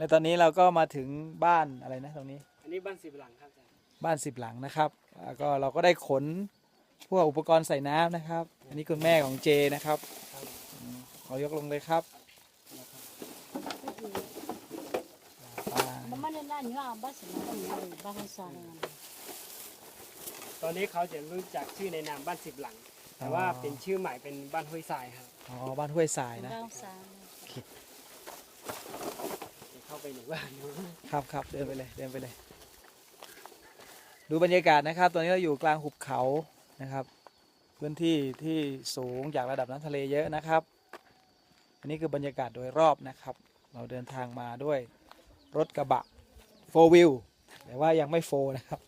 และตอนนี้เราก็มาถึงบ้านอะไรนะตรงนี้ อันนี้บ้านสิบหลังครับอาจารย์บ้านสิบหลังนะครับแล้วก็เราก็ได้ขนพวกอุปกรณ์ใส่น้ำนะครับ อันนี้คุณแม่ของเจนะครับอืมขอยกลงเลยครับไป Mama ni nani wa basi na kama ni basi sana. ตอนนี้เขาจะรู้จักชื่อในนามบ้านสิบหลัง แต่ว่าเป็นชื่อใหม่เป็นบ้านห้วยทรายครับ อ๋อบ้านห้วยทรายนะ Basi sana. จะเข้าไปในบ้านครับครับเดินไปเลยเดินไปเลย ดูบรรยากาศนะครับ ตอนนี้เราอยู่กลางหุบเขานะครับ พื้นที่ที่สูงจากระดับน้ำทะเลเยอะนะครับ อันนี้คือบรรยากาศโดยรอบนะครับ เราเดินทางมาด้วยรถกระบะโฟวิลแต่ว่ายังไม่โฟนะครับ